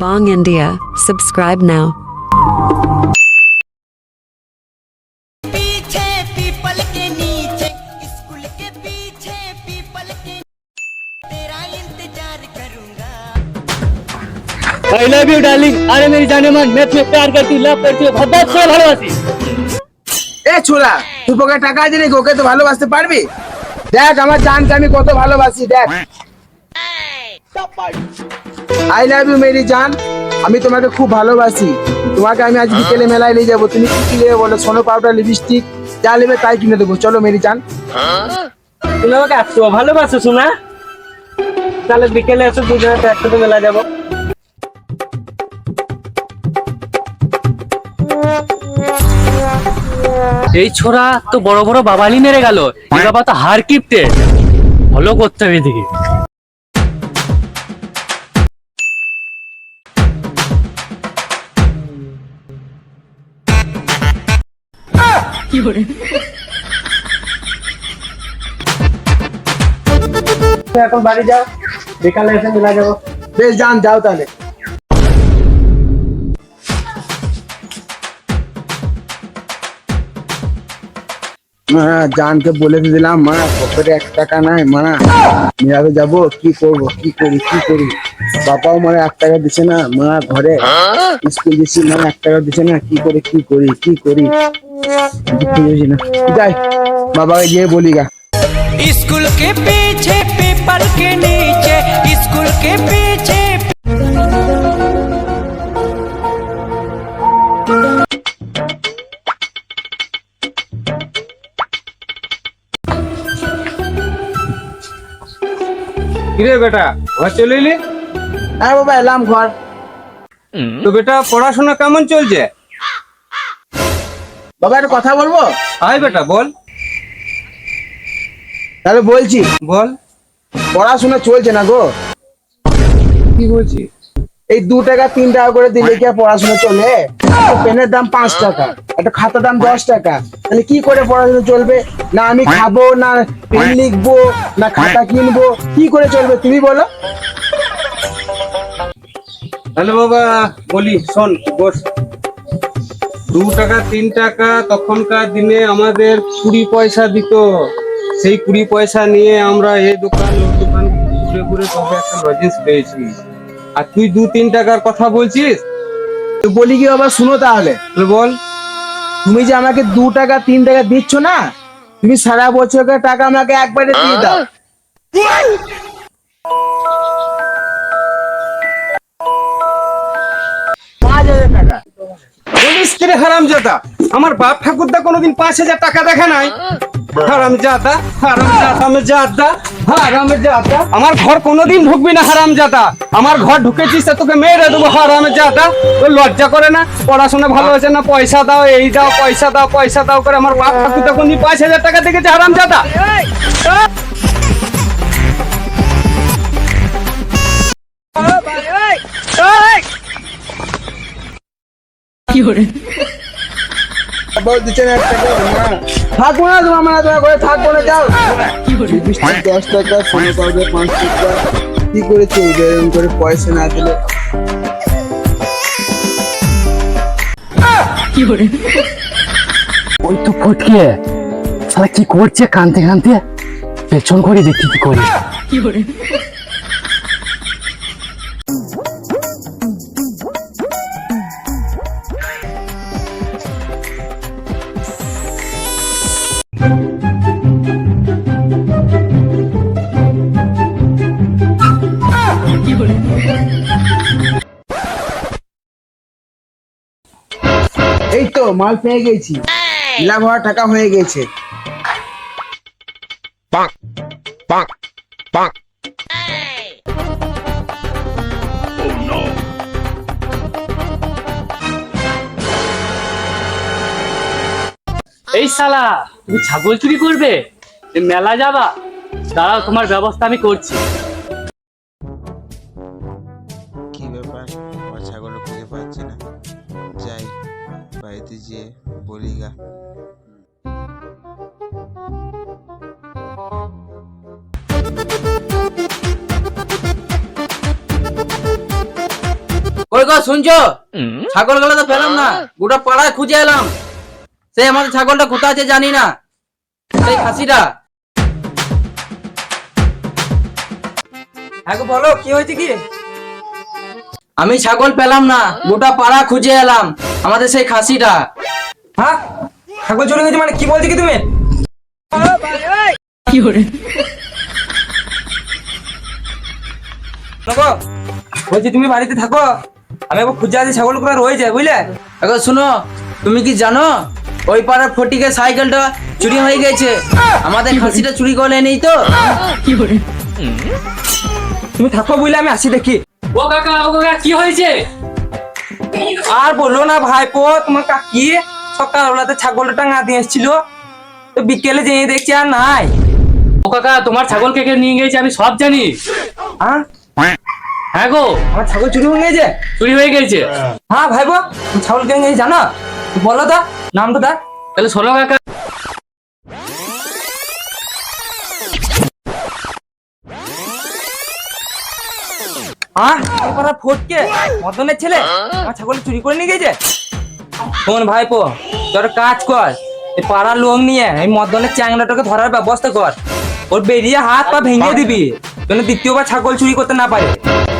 Bong India. Subscribe now. पीछे people के नीचे स्कूल के पीछे पीपल के तेरा इंतजार करूंगा आई लव यू डार्लिंग अरे मेरी जाने मन मैं तुम्हें प्यार करती हूँ लव करती हूँ बहुत से ভালোবাসি এ ছোড়া তুই তোকে টাকা দিলি ওকে তো ভালোবাসতে পারবি দেখ আমার জানকে আমি কত ভালোবাসি দেখ আই লাভ ইউ মেরি জান আমি তোমাকে খুব ভালোবাসি। তোমাকে আমি আজ বিকেলে মেলায় নিয়ে যাব। তুমি কি কি নেবে বলো? সোনো পাউডার লিপস্টিক যা নেবে তাই কিনে দেবো। চলো মেরি জান তুমি আমাকে এত ভালোবাসো শোনা তাহলে বিকেলে এসে দুজনে একসাথে মেলা যাব। এই ছোড়া তো বড় বড় বাবালি মেরে গেল। এই বাবা তো হার কিপটে। ফলো করতে হবে এদিকে। এখন বাড়ি যাও বিকালে এসে মেলা যাব। বেশ যান যাও তাহলে। জানকে বলে দিলাম মা পকেটে এক টাকা নাই মা মেলাতে যাব, কি করব, কি করি কি করি? বাবাও মানে এক টাকা দিছে না মা ঘরে। স্কুল দিছি মা এক টাকা দিছে না, কি করি কি করি কি করি? বুঝি না। যাই, বাবাকে গিয়ে বলি গা। স্কুল কে পিছে পেপার কে নিচে স্কুল কে পিছে। কিরে বেটা ঘর চলে এলি? আর বাবা এলাম ঘর। তো বেটা পড়াশোনা কেমন চলছে? বাবা একটা কথা বলব? আয় বেটা বল। তাহলে বলছি বল। পড়াশোনা চলছে না গো? কি বলছিস? এই দু টাকা তিন টাকা করে দিলে কি আর পড়াশোনা চলে? পেনের দাম পাঁচ টাকা একটা খাতার দাম দশ টাকা। তাহলে কি করে পড়াশোনা চলবে? না আমি খাব না পেন লিখব না খাতা কিনবো কি করে চলবে তুমি বলো? তাহলে বাবা বলি শোন বস। দু টাকা তিন টাকা তখনকার দিনে আমাদের কুড়ি পয়সা দিত। সেই কুড়ি পয়সা নিয়ে আমরা এই দোকান ওই দোকান ঘুরে ঘুরে তবে একটা লজেন্স পেয়েছি। আর তুই দু তিন টাকার কথা বলছিস? তো বলি কি বাবা শুনো তাহলে। বল তুমি যে আমাকে দু টাকা তিন টাকা দিচ্ছ না তুমি সারা বছরের টাকা আমাকে একবারে দিয়ে দাও। পাঁচ হাজার টাকা। বলিস কি রে হারাম জাদা আমার বাপ ঠাকুরদা কোনোদিন পাঁচ হাজার টাকা দেখে নাই। হারাম জাদা হারাম জাদা হারাম জাদা আমার ঘর কোনোদিন ঢুকবি না হারাম জাদা আমার ঘর ঢুকেছিস তা তোকে মেরে দেবো হারাম জাদা তোর লজ্জা করে না? পড়াশোনা ভালো হয়েছে না? পয়সা দাও এই দাও পয়সা দাও পয়সা দাও করে আমার বাপ ঠাকুরদা তখন পাঁচ হাজার টাকা দেখেছে হারাম এক টাকা না। থাকব না তোমার মানে তোমার ঘরে থাকব না যাও। দশ টাকা সোনো পাউডার পাঁচ টাকা কি করে চলবে এরকম করে পয়সা না দিলে। ওই তো ফটকে শালা কি করছে কানতে কানতে? পেছন করে দেখি কি করে। এই তো মাল পেয়ে গেছি। লাভ হওয়ার টাকা হয়ে গেছে। এই। শালা তুমি ছাগল চুরি করবে? মেলা যাবা? দাঁড়াও তোমার ব্যবস্থা আমি করছি। কি ব্যাপার? গা ওই গো শুনছো? ছাগলগুলো তো পেলাম না। গোটা পাড়ায় খুঁজে এলাম। সেই আমাদের ছাগলটা কোথায় আছে জানি না। সেই খাসিটা। হ্যাঁ গো বলো কি হয়েছে কি? আমি ছাগল পেলাম না। গোটা পাড়া খুঁজে এলাম। আমাদের সেই খাসিটা। হ্যাঁ? ছাগল চলে গেছে মানে কি বলছি কি তুমি? দেখো, বলছি তুমি বাড়িতে থাকো। আমি একবার খুঁজে আছি ছাগলগুলো রয়েছে বুঝলে? এখন শুনো তুমি কি জানো ওই পাড়ার ফটিকের সাইকেলটা চুরি হয়ে গেছে? আমাদের খাসিটা চুরি করে নেই তো? কি করে তুমি থাকো বুঝলে আমি আসি দেখি। ও কাকা ও কাকা কি হয়েছে? আর বলল না ভাইপো তোমার কাকি সকালবেলাতে ছাগলটা টাঙা দিয়ে এসেছিল। তো বিকেলে যেয়ে দেখছি আর নাই। ও কাকা তোমার ছাগল কে কে নিয়ে গেছে আমি সব জানি। হ্যাঁ? হ্যাঁ গো। আমার ছাগল চুরি হয়ে গেছে? চুরি হয়ে গেছে। হ্যাঁ ভাইপো তুমি ছাগল কে গেছে জানো? বলো তো নামটা দা তাহলে শোনো কাকা। হ্যাঁ পাড়া ফটকে মদনের ছেলে আমার ছাগল চুরি করে নিয়ে গেছে। শোন ভাইপো তোর কাজ কর। এই পাড়ার লোক নিয়ে এই মদনের চ্যাংড়াটাকে ধরার ব্যবস্থা কর। ওর বেরিয়ে হাত পা ভেঙে দিবি যেন দ্বিতীয়বার ছাগল চুরি করতে না পারে।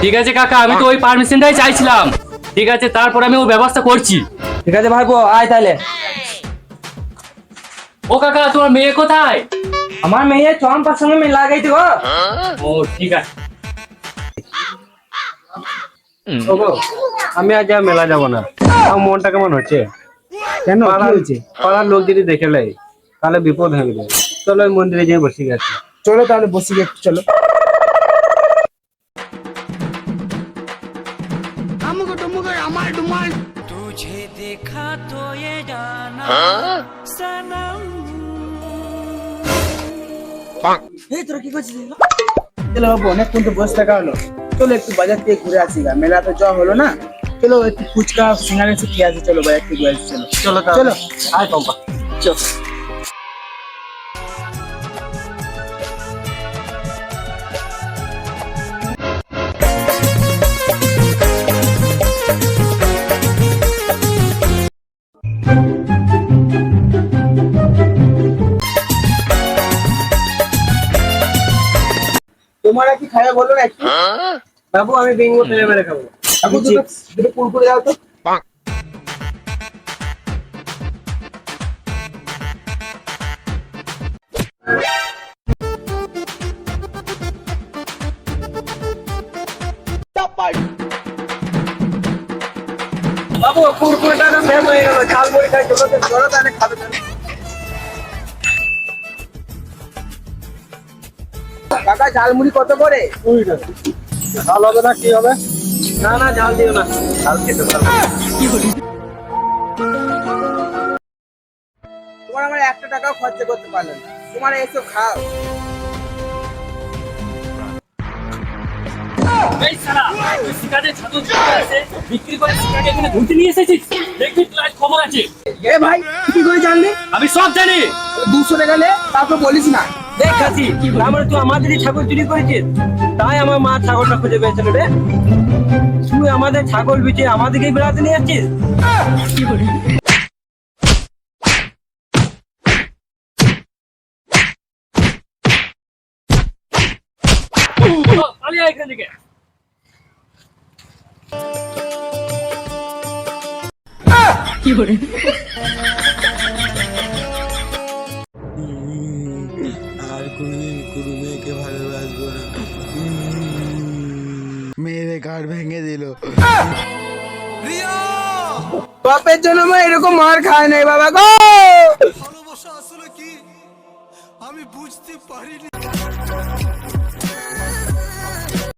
ঠিক আছে কাকা আমি তো ওই পারমিশনটাই চাইছিলাম। ঠিক আছে তারপর আমি ও ব্যবস্থা করছি। ঠিক আছে ভাইপো আয় তাহলে। ও কাকা তোমার মেয়ে কোথায়? আমার মেয়ে চম্পার সঙ্গে মেয়ে লাগাইতে গো। ও ঠিক আছে। আমি আজ আর মেলা যাব না আমার মনটা কেমন হচ্ছে কেন কি পাড়ার হয়েছে পাড়ার লোক যদি দেখে লাই তাহলে বিপদ হয়ে যাবে চলো ওই মন্দিরে যেয়ে বসে গেছে চলো তাহলে বসে গিয়ে চলো तुझे देखा तो ये जाना सनम এই তোরা কি করছিস চলো বাবু অনেকক্ষণ তো বসে থাকা হলো চলো একটু বাজার থেকে ঘুরে আসি গা। মেলা তো যাওয়া হলো না? চলো একটু ফুচকা সিঙ্গারে খেয়ে আসি চলো বাজার থেকে ঘুরে আসি চলো। চলো চলো। আয় পম্পা চলো। তোমার কি খাওয়া বলো না একটু? বাবু আমি বিঙ্গো ফেলে মেরে খাব। আপু দুটো দুটো কুরকুরে দাও তো। বাবু কুরকুরেটা না শেষ হয়ে গেল। ঝাল মুড়ি খাই চলো তো। চলো তাহলে খাবে কাকা ঝালমুড়ি কত করে? ঝাল হবে না কি হবে? না না ঝাল দিও না। ঝাল খেতে পারব তোমার আমার একটা টাকাও খরচা করতে পারল না। তোমার এসব খাও। এই সারা তুই সিগারেট ছাতু আছে বিক্রি করে সিগারেট এখানে ঘুরতে নিয়ে এসেছিস? দেখবি তোর আজ খবর আছে। এ ভাই কি করে জানলি? আমি সব জানি। দুশো টাকা নে তারপর বলিস না। দেখ কাশি আমার তুই আমাদেরই ছাগল চুরি করেছিস? তাই আমার মা ছাগলটা খুঁজে পেয়েছিল রে। তুই আমাদের ছাগল বিচে আমাদেরকেই বেড়াতে নিয়ে যাচ্ছিস? চলো, পালিয়ে এখান থেকে। আর মেয়েকে ভালোবাসবো না। মেয়েদের কার ভেঙে দিল। বাপের জন্য মা এরকম মার খায় নাই বাবা গো! ভালোবাসা আসলে কি? আমি বুঝতে পারিনি।